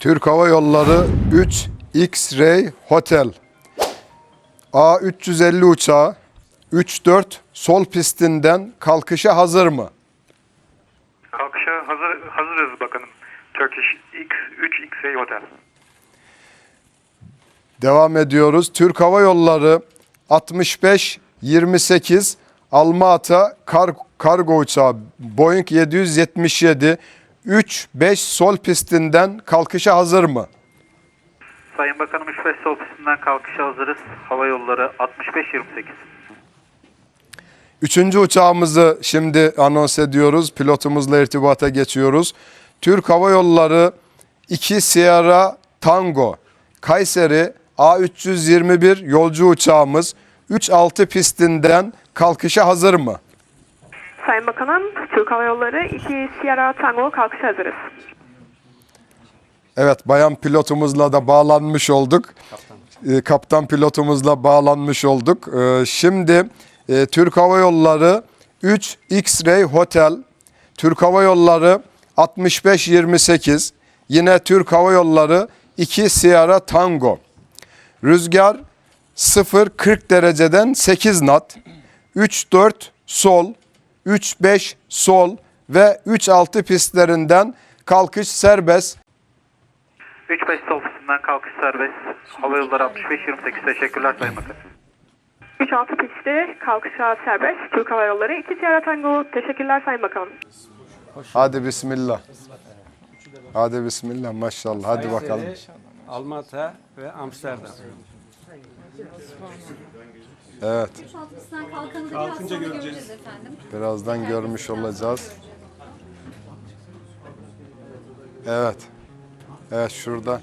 Türk Hava Yolları 3 X-Ray Hotel A350 uçağı 3-4 sol pistinden kalkışa hazır mı? Kalkışa hazır, hazırız bakanım. Turkish X, 3 X-Ray Hotel. Devam ediyoruz. Türk Hava Yolları 65-28 Almaata kar, kargo uçağı Boeing 777 3-5 sol pistinden kalkışa hazır mı? Sayın Bakanım 3-5 sol pistinden kalkışa hazırız. Hava yolları 65-28. Üçüncü uçağımızı şimdi anons ediyoruz. Pilotumuzla irtibata geçiyoruz. Türk Hava Yolları 2 Sierra Tango Kayseri A321 yolcu uçağımız 3-6 pistinden kalkışa hazır mı? Sayın Bakanım, Türk Hava Yolları 2 Sierra Tango kalkış hazırız. Evet bayan pilotumuzla da bağlanmış olduk. Kaptan, Kaptan pilotumuzla bağlanmış olduk. Ee, Şimdi e, Türk Hava Yolları 3 X-Ray Hotel, Türk Hava Yolları 6528, yine Türk Hava Yolları 2 Sierra Tango. Rüzgar 0-40 dereceden 8 knot, 3-4 sol, 3-5 sol ve 3-6 pistlerinden kalkış serbest. 3-5 sol pistinden kalkış serbest. Hava yolları 65-28. Teşekkürler Sayın Bakanım. 3-6 pistte kalkışa serbest. Türk Hava Yolları 2 Sierra Tango. Teşekkürler Sayın Bakanım. Hadi bismillah. Hadi bismillah maşallah. Hadi bakalım. Almata ve Amsterdam. Evet. Altısından kalkanı da biraz sonra göreceğiz efendim. Birazdan görmüş olacağız. Evet. Evet şurada.